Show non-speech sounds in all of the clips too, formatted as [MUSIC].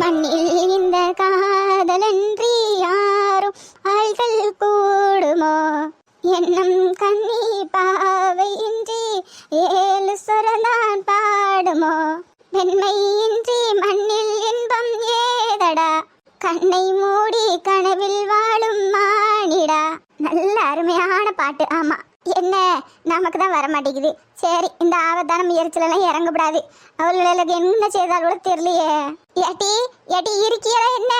மண்ணில் இந்த காதலன்றி யாரும் ஆள்கள் கூடுமோ? என்னும் கண்ணி பாவையின்றி ஏழு சொரந்தான் பாடுமோ? வெண்மையின்றி மண்ணில் இன்பம் ஏதடா? கண்ணை மூடி கனவில் வாழும் மானிடா? நல்ல அருமையான பாட்டு. ஆமா. என்ன? நமக்கு தான் வர மாட்டேங்குது சரி இந்த ஆபத்தான முயற்சியில இறங்கப்படாது. இறங்கக்கூடாது அவளுக்கு என்ன செய்தால் கூட தெரியலையே. ஏட்டி ஏட்டி இருக்கியலா என்ன?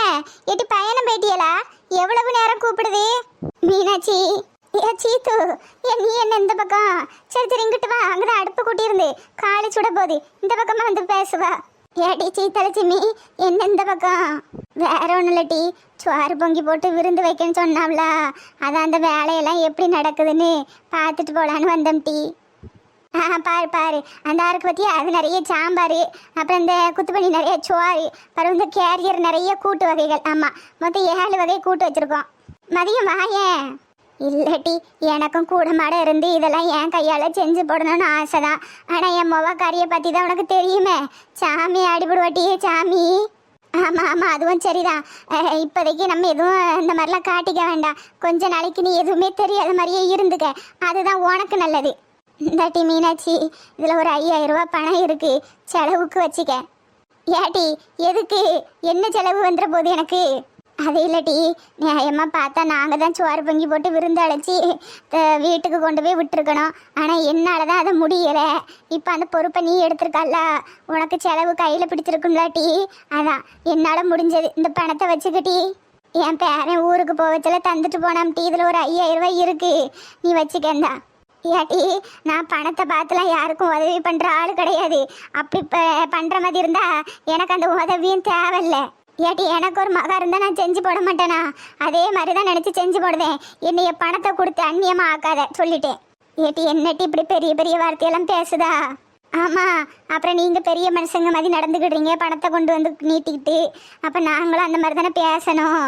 ஏட்டி பயணம் போயிட்டியலா எவ்வளவு நேரம் கூப்பிடுது? மீனாட்சி ஏ சீத்து ஏ நீ என்ன இந்த பக்கம்? சரி சரி இங்கிட்டு வா. அங்கதான் அடுப்பு கூட்டியிருந்து. காலி சுட போகுது. இந்த பக்கமா வந்து பேசுவா. ஏடி சீத்தலட்சுமி என்ன இந்த பக்கம்? வேற ஒன்றும் இல்ல டீ சோறு பொங்கி போட்டு விருந்து வைக்கணும்னு சொன்னாவ்ல அதான் அந்த வேலையெல்லாம் எப்படி நடக்குதுன்னு பார்த்துட்டு போகலான்னு வந்தோம் டீ. ஆ பாரு பாரு. அந்த ஆருக்கு பற்றி அது நிறைய சாம்பார் அப்புறம் இந்த குத்துப்பணி நிறைய சோறு அப்புறம் இந்த கேரியர் நிறைய கூட்டு வகைகள். ஆமாம் மொத்தம் ஏழு வகை கூட்டு வச்சுருக்கோம். மதியம் வாயேன். இல்லட்டி எனக்கும் கூட மாட இருந்து இதெல்லாம் என் கையால் செஞ்சு போடணும்னு ஆசை தான் ஆனால் என் மொவ கறியை பற்றி தான் உனக்கு தெரியுமே. சாமி அடிபடுவாட்டியே சாமி. ஆமாம் ஆமாம் அதுவும் சரிதான். இப்போதைக்கு நம்ம எதுவும் இந்த மாதிரிலாம் காட்டிக்க வேண்டாம். கொஞ்ச நாளைக்கு நீ எதுவுமே தெரியாத மாதிரியே இருந்துக்க. அதுதான் உனக்கு நல்லது. இந்தாட்டி மீனாட்சி இதில் ஒரு ஐயாயிரம் ரூபாய் பணம் இருக்குது செலவுக்கு வச்சுக்க. ஏட்டி எதுக்கு? என்ன செலவு வந்துட போகுது எனக்கு? அது இல்லட்டி நியாயமாக பார்த்தா நாங்கள் தான் சோறு பொங்கி போட்டு விருந்து அழைச்சி வீட்டுக்கு கொண்டு போய் விட்டுருக்கணும். ஆனால் என்னால் தான் அதை முடியலை. இப்போ அந்த பொறுப்பை நீ எடுத்திருக்கல்ல? உனக்கு செலவு கையில் பிடிச்சிருக்கும்லாட்டி அதான் என்னால் முடிஞ்சது. இந்த பணத்தை வச்சுக்கிட்டி. என் பேரன் ஊருக்கு போவச்சில தந்துட்டு போனாம்ட்டி இதில் ஒரு ஐயாயிரம் ரூபாய் இருக்கு. நீ வச்சுக்கந்தா. ஏட்டி நான் பணத்தை பார்த்துலாம் யாருக்கும் உதவி பண்ணுற ஆள் கிடையாது. அப்படி இப்போ பண்ணுற மாதிரி இருந்தால் எனக்கு அந்த உதவியும் தேவையில்லை. ஏட்டி எனக்கு ஒரு மகா இருந்தால் நான் செஞ்சு போட மாட்டேனா? அதே மாதிரி தான் நினச்சி செஞ்சு போடுவேன். என்னைய பணத்தை கொடுத்து அந்நியமாக ஆக்காத சொல்லிட்டேன். ஏட்டி என்னட்டி இப்படி பெரிய பெரிய வார்த்தையெல்லாம் பேசுதா? ஆமாம் அப்புறம் நீங்கள் பெரிய மனுஷங்க மாதிரி நடந்துக்கிடுறீங்க பணத்தை கொண்டு வந்து நீட்டிக்கிட்டு. அப்போ நாங்களும் அந்த மாதிரி தானே பேசணும்.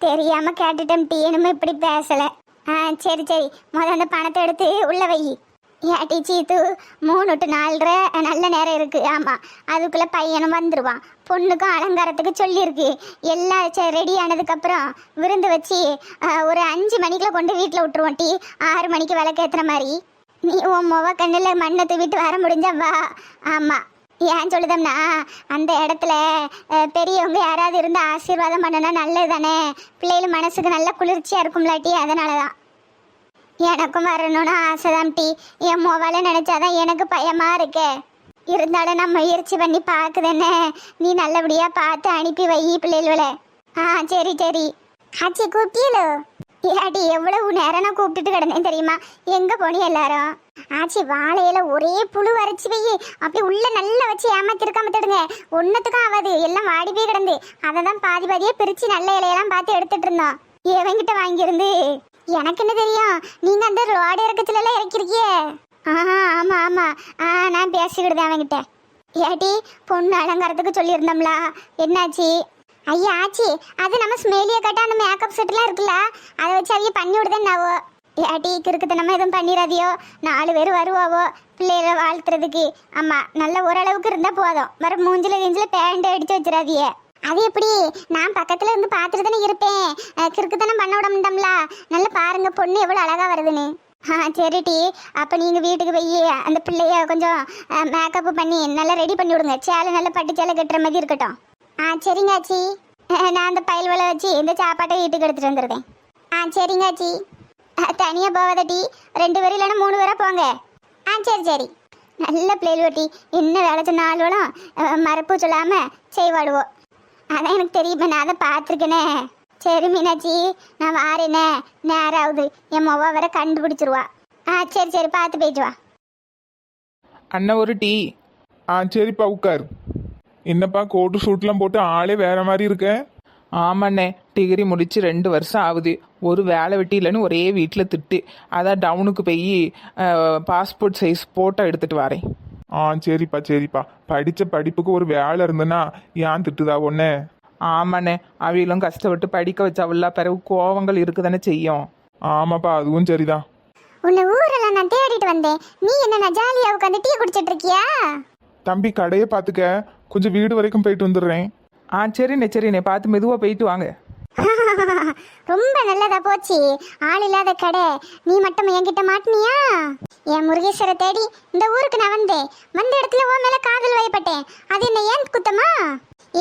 தெரியாமல் கேட்டுட்டோம் டீ இப்படி பேசலை. ஆ சரி சரி. முதல்ல அந்த பணத்தை எடுத்து உள்ளே வை. ஏட்டி சீத்து மூணு டு நாலரை நல்ல நேரம் இருக்கு. ஆமாம் அதுக்குள்ளே பையனும் வந்துடுவான் பொண்ணுக்கும் அலங்காரத்துக்கு சொல்லியிருக்கு. எல்லாம் ரெடி ஆனதுக்கப்புறம் விருந்து வச்சு ஒரு அஞ்சு மணிக்குள்ள கொண்டு வீட்டில் விட்டுருவோம் டீ. ஆறு மணிக்கு விளக்கேற்றுற மாதிரி. நீ உன் முவ கண்ணில் மண்ணை தூவிட்டு வர முடிஞ்சா வா. ஆமாம் ஏன் சொல்லுதம்னா அந்த இடத்துல பெரியவங்க யாராவது இருந்து ஆசீர்வாதம் பண்ணனா நல்லது தானே பிள்ளைகள் மனசுக்கு நல்ல குளிர்ச்சியாக இருக்கும்லாட்டி அதனால தான் எனக்கும் வரணும்னு ஆசைதான் டி. என் மொபைல நினைச்சாதான் எனக்கு பயமா இருக்கே. இருந்தாலும் நான் முயற்சி பண்ணி பார்க்குதேனே நீ நல்லபடியாக பார்த்து அனுப்பி வை பிள்ளைகள ஆ சரி சரி. ஆச்சி கூப்பிட்டீங்களோ ஏடி எவ்வளவு நேரம் நான் கூப்பிட்டுட்டு கிடந்தேன் தெரியுமா? எங்கே போனி எல்லாரும்? ஆச்சி வாழையில ஒரே புழு வரைச்சி வை அப்படி உள்ள நல்லா வச்சு ஏமாத்திருக்காம தடுங்க ஒன்னத்துக்கும் ஆகாது. எல்லாம் வாடி போய் கிடந்து. அதை தான் பாதி பாதியே பிரித்து நல்ல இலையெல்லாம் பார்த்து எடுத்துட்டு இருந்தோம். எவங்கிட்ட வாங்கியிருந்து எனக்கு என்ன தெரியும்? நீங்க அந்த ரோடு இறக்கத்துல எல்லாம் இறக்கிருக்கியே. ஆஹா ஆமா ஆமா. ஆ நான் பேசிக்கிடுதேன் அவன்கிட்ட. ஏட்டி பொண்ணு அலங்காரத்துக்கு சொல்லியிருந்தோம்ல. என்னாச்சு? ஐயா ஆச்சி. அது நம்ம ஸ்மெலியை கட்ட அந்த மேக்கப் செட்லாம் இருக்குல்ல. அதை வச்சு அவைய பண்ணி விடுதேன்னாவோ. ஏட்டி கிறுக்குத்த நம்ம எதுவும் பண்ணிடாதியோ. நாலு பேர் வருவாவோ பிள்ளைகளை வாழ்த்துறதுக்கு. ஆமாம் நல்ல ஓரளவுக்கு இருந்தால் போதும். வர மூஞ்சில கிஞ்சில் பேண்ட் அடிச்சு வச்சிடாதியே அது எப்படி? நான் பக்கத்துல இருந்து பார்த்துட்டு தானே இருப்பேன். கிறுக்குத்தனம் பண்ண விட முடியும்ல நல்லா பாருங்க பொண்ணு எவ்வளவு அழகா வருதுன்னு. ஆ சரிட்டி அப்போ நீங்கள் வீட்டுக்கு போய் அந்த பிள்ளைய கொஞ்சம் மேக்கப் பண்ணி நல்லா ரெடி பண்ணி விடுங்க. சேலை நல்லா பட்டு சேலை கட்டுற மாதிரி இருக்கட்டும். ஆ சரிங்க ஆச்சி. நான் அந்த பயல் வேலை வச்சு இந்த சாப்பாட்டை வீட்டுக்கு எடுத்துட்டு வந்துடுறேன் ஆ சரிங்க ஆச்சி. தனியாக போகாதட்டி ரெண்டு பேரும் இல்லைன்னா மூணு பேராக போங்க. ஆ சரி சரி. நல்ல பிள்ளைகள் ஒட்டி என்ன வேலை சொன்னாலும் மறப்பு மறுப்பு சொல்லாமல் செய்வாடுவோம் அதான் எனக்கு தெரியுமே நான் அதை பார்த்துருக்கேனே. சரி மீனாட்சி நான் வாரேனே. நேரம் ஆகுது என் மொவா வர கண்டுபிடிச்சிருவா. ஆ சரி சரி பார்த்து போயிட்டு அண்ணன் ஒரு டீ. ஆ சரிப்பா உட்கார் என்னப்பா கோட்டு சூட்லாம் போட்டு ஆளே வேற மாதிரி இருக்க? ஆமாண்ணே டிகிரி முடிச்சு ரெண்டு வருஷம் ஆகுது. ஒரு வேலை வெட்டி இல்லைன்னு ஒரே வீட்டில் திட்டு. அதான் டவுனுக்கு போய் பாஸ்போர்ட் சைஸ் ஃபோட்டோ எடுத்துகிட்டு வரேன். ஆ சரிப்பா சரிப்பா. படிச்ச படிப்புக்கு ஒரு வேலை இருந்ததுன்னா ஏன் திட்டுதா ஒன்னே ஆமாண்ணே அவையிலும் கஷ்டப்பட்டு படிக்க வச்சாவில்ல பிறகு கோவங்கள் இருக்குதானே செய்யும். ஆமாப்பா அதுவும் சரிதான். உன்னை ஊரெல்லாம் நான் தேடிட்டு வந்தேன். நீ என்ன நான் ஜாலியாக உட்காந்து டீ குடிச்சிட்டு இருக்கியா தம்பி கடையை பார்த்துக்க. கொஞ்சம் வீடு வரைக்கும் போயிட்டு வந்துடுறேன். ஆ சரிண்ணே சரிண்ணே. பார்த்து மெதுவாக போயிட்டு வாங்க. [LAUGHS] ரொம்ப நல்லதா போச்சு. ஆள் இல்லாத கடை. நீ மட்டும் என்கிட்ட மாட்டினியா? என் முருகேஸ்வரை தேடி இந்த ஊருக்கு நான் வந்தேன். வந்த இடத்துல உன் மேல காதல் வயப்பட்டேன். அது என்ன ஏன் குத்தமா?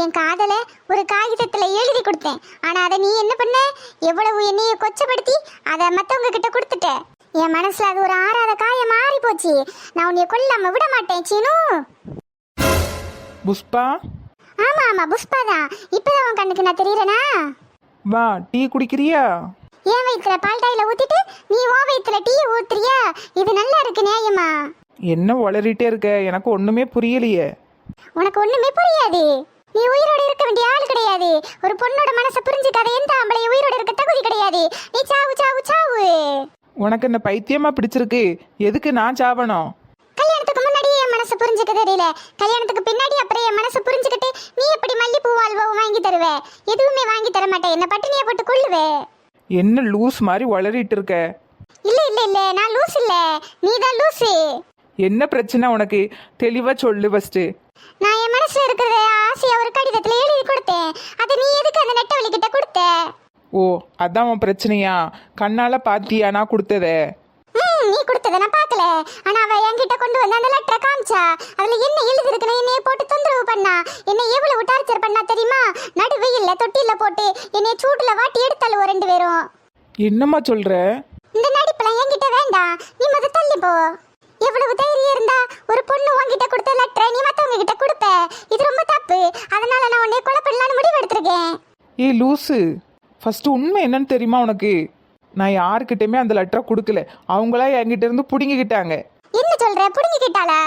என் காதலை ஒரு காகிதத்துல எழுதி கொடுத்தேன். ஆனா அதை நீ என்ன பண்ண? எவ்வளவு என்னைய கொச்சப்படுத்தி அதை மத்தவங்க கிட்ட கொடுத்துட்ட. என் மனசுல அது ஒரு ஆறாத காயம் மாறி போச்சு. நான் உன்னைய கொல்லாம விட மாட்டேன் சீனு. புஷ்பா? ஆமா ஆமா புஷ்பா தான். இப்பதான் உன் கண்ணுக்கு நான் தெரியறேனா? வா டீ குடிக்கிறியா? என் வயிற்றுல பால் டாயில ஊத்திட்டு நீ ஓ வயிற்றுல டீ ஊத்துறியா? இது நல்லா இருக்கு நியாயமா? என்ன உளறிட்டே இருக்க? எனக்கு ஒன்றுமே புரியலையே. உனக்கு ஒண்ணுமே புரியாது. நீ உயிரோட இருக்க வேண்டிய ஆள் கிடையாது. ஒரு பொண்ணோட மனசை புரிஞ்சுக்காத எந்த ஆம்பளை உயிரோட இருக்க தகுதி கிடையாது. நீ சாவு சாவு சாவு. உனக்கு என்ன பைத்தியமா பிடிச்சிருக்கு? எதுக்கு நான் சாவணும்? கல்யாணத்துக்கு என் மனசை புரிஞ்சுக்க தெரியல. கல்யாணத்துக்கு பின்னாடி அப்புறம் என் மனசை புரிஞ்சுக்கிட்டு நீ எப்படி மல்லிப்பூ வாழ்வோ வாங்கி தருவ? எதுவுமே வாங்கி தர மாட்டேன். என்ன பட்டினியை போட்டு கொள்ளுவே என்ன லூஸ் மாதிரி உளறிட்டு இருக்க? இல்ல இல்ல இல்ல. நான் லூஸ் இல்ல. நீ தான் லூசு. என்ன பிரச்சனை உனக்கு? தெளிவாக சொல்லு ஃபஸ்ட்டு நான் என் மனசுல இருக்கிறத ஆசையா ஒரு கடிதத்துல எழுதி கொடுத்தேன். அதை நீ எதுக்கு அந்த நெட்டவழி கிட்ட கொடுத்த? ஓ அதான் உன் பிரச்சனையா? கண்ணால பாத்தியா நான் கொடுத்ததே? நீ கொடுத்தத நான் பார்க்கல. ஆனா அவ என்கிட்ட கொண்டு வந்து அந்த லெட்டரை காமிச்சா. அதுல என்ன எழுதி இருக்குன்னு என்னைய போட்டு தொந்தரவு பண்ணா. என்னை எவ்வளவு டார்ச்சர் பண்ணா தெரியுமா? நடு வெயில்ல தொட்டில போட்டு என்னைய சூடுல வாட்டி எடுத்தாலும் ரெண்டு பேரும். என்னம்மா சொல்ற? இந்த நடிப்பெல்லாம் என்கிட்ட வேண்டாம். நீ முத தள்ளி போ. எவ்வளவு தைரியம் இருந்தா ஒரு பொண்ணு உன்கிட்ட கொடுத்த லெட்டரை நீ மத்தவங்க கிட்ட கொடுப்ப. இது ரொம்ப தப்பு. அதனால நான் உன்னை கொலை பண்ணலாம்னு முடிவு எடுத்திருக்கேன் ஏய் லூசு. ஃபர்ஸ்ட் உண்மை என்னன்னு தெரியுமா உனக்கு? நான் யாருக்கிட்டயுமே அந்த லெட்டரை கொடுக்கல. அவங்களா என்கிட்ட இருந்து பிடுங்கிக்கிட்டாங்க. என்ன சொல்ற? புடுங்கிக்கிட்டாளா?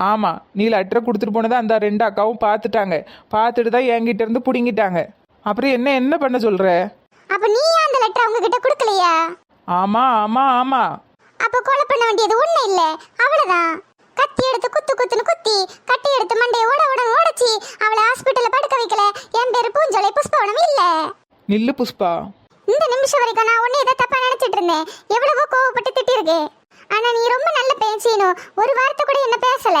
ஆமாம் நீ லெட்டரை கொடுத்துட்டு போனதை அந்த ரெண்டு அக்காவும் பார்த்துட்டாங்க பார்த்துட்டு தான் என்கிட்ட இருந்து பிடுங்கிட்டாங்க. அப்புறம் என்ன என்ன பண்ண சொல்ற? அப்ப நீ ஏன் அந்த லெட்டர் அவங்க கிட்ட கொடுக்கலையா? ஆமாம் ஆமாம் ஆமாம் அப்ப கொலை பண்ண வேண்டியது ஒண்ணு இல்ல அவ்வளவுதான் கத்தி எடுத்து குத்து குத்துன்னு குத்தி கட்டி எடுத்து மண்டையை ஓட ஓட ஓடச்சி அவளை ஹாஸ்பிட்டல்ல படுக்க வைக்கல. என் பேரு பூஞ்சோலை புஷ்பவனம் இல்ல. நில்லு புஷ்பா. இந்த நிமிஷம் வரைக்கும் நான் உன்னை இதை தப்பா நினைச்சிட்டு இருந்தேன். எவ்வளவோ கோவப்பட்டு திட்டிருக்கேன் ஆனா நீ ரொம்ப நல்ல பேசினு. ஒரு வார்த்தை கூட என்ன பேசல.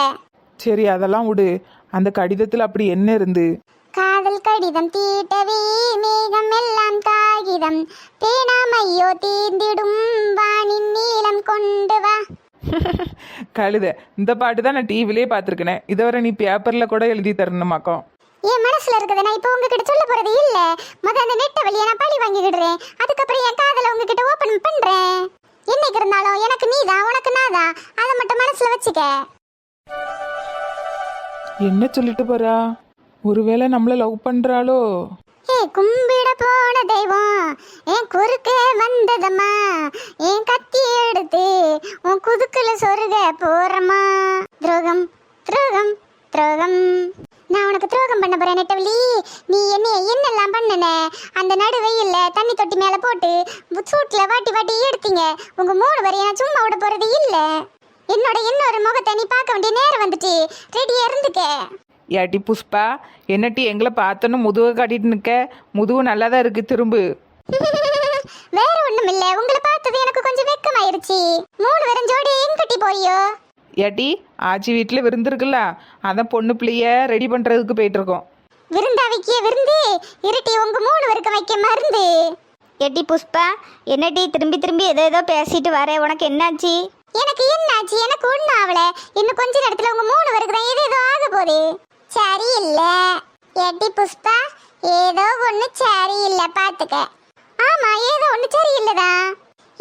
சரி அதெல்லாம் விடு. அந்த கடிதத்தில் அப்படி என்ன இருந்து? காதல் கடிதம் தீட்டவே மேகம் எல்லாம் காகிதம். பேணாமையோ தீர்ந்திடும் வானின் நீளம் கொண்டு வா. [LAUGHS] கழுத இந்த பாட்டு தான் நான் டிவிலே பார்த்துருக்கேன். இதுவரை நீ பேப்பரில் கூட எழுதி தரணுமாக்கம். என் மனசுல இருக்கிறத நான் இப்போ உங்ககிட்ட சொல்ல போறது இல்ல. முத அந்த நெட்ட வழியை நான் பழி வாங்கிக்கிடுறேன். அதுக்கப்புறம் என் காதல உங்ககிட்ட ஓபன் பண்றேன். என்னைக்கு இருந்தாலும் எனக்கு நீதான் உனக்கு நாதான் அதை மட்டும் மனசுல வச்சுக்க. என்ன சொல்லிட்டு போறா? ஒருவேளை நம்மள லவ் பண்றாளோ? ஏ கும்பிட போன தெய்வம். என் குறுக்கே வந்ததம்மா? என் கத்தி எடுத்து உன் குதுக்குல சொருக போறமா துரோகம் துரோகம் துரோகம். நான் உனக்கு துரோகம் பண்ண போறேன் நெட்டவழி நீ என்ன என்னெல்லாம் பண்ணன? அந்த நடுவெயில்ல தண்ணி தொட்டி மேல போட்டு சூட்ல வாட்டி வாட்டி எடுத்தீங்க. உங்க மூணு வரையும் நான் சும்மா விட போறது இல்ல. என்னோட இன்னொரு முகத்தை நீ பார்க்க வேண்டிய நேரம் வந்துட்டு ரெடியா இருந்துக்க? ஏட்டி புஷ்பா என்னட்டி எங்களை பார்த்தோன்னு முதுவை காட்டிட்டு நிற்க முதுகு நல்லா தான் இருக்கு திரும்பு. [LAUGHS] வேற ஒண்ணும் இல்ல உங்களை பார்த்தது எனக்கு கொஞ்சம் வெக்கமாயிருச்சு. மூணு பேரும் ஜோடி எங்கட்டி போறியோ? ஏட்டி ஆச்சி வீட்டில் விருந்துருக்குல்ல அதான் பொண்ணு பிள்ளைய ரெடி பண்ணுறதுக்கு போயிட்டு இருக்கோம் விருந்தா வைக்க விருந்து இருட்டி உங்க மூணு பேருக்கு வைக்க மருந்து. எட்டி புஷ்பா என்னடி திரும்பி திரும்பி ஏதோ ஏதோ பேசிட்டு வர உனக்கு என்னாச்சு? எனக்கு என்னாச்சு? எனக்கு ஒண்ணு ஆகல இன்னும் கொஞ்ச நேரத்துல உங்க மூணு பேருக்கு தான் ஏதோ ஏதோ ஆக போகுது. சரி இல்ல எட்டி புஷ்பா ஏதோ ஒண்ணு சரி இல்ல பாத்துக்க. ஆமா ஏதோ ஒண்ணு சரி இல்லதான்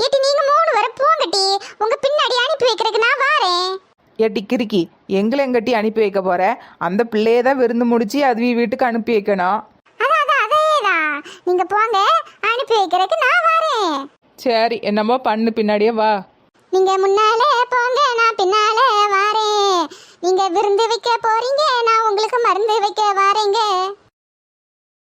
ஏட்டி நீங்க மூணு பேரும் போங்கட்டி. உங்க பின்னாடி அனுப்பி வைக்கிறதுக்கு நான் வாரேன். ஏட்டி கிறுக்கி எங்களை எங்கட்டி அனுப்பி வைக்க போற? அந்த பிள்ளைய தான் விருந்து முடிச்சு அது வீட்டுக்கு அனுப்பி வைக்கணும். அதான் அதான் அதேதான் நீங்க போங்க அனுப்பி வைக்கிறதுக்கு நான் வரேன். சரி என்னமோ பண்ணு பின்னாடியே வா. நீங்க முன்னாலே போங்க நான் பின்னாலே வரேன். நீங்க விருந்து வைக்க போறீங்க நான் உங்களுக்கு மருந்து வைக்க வரேங்க.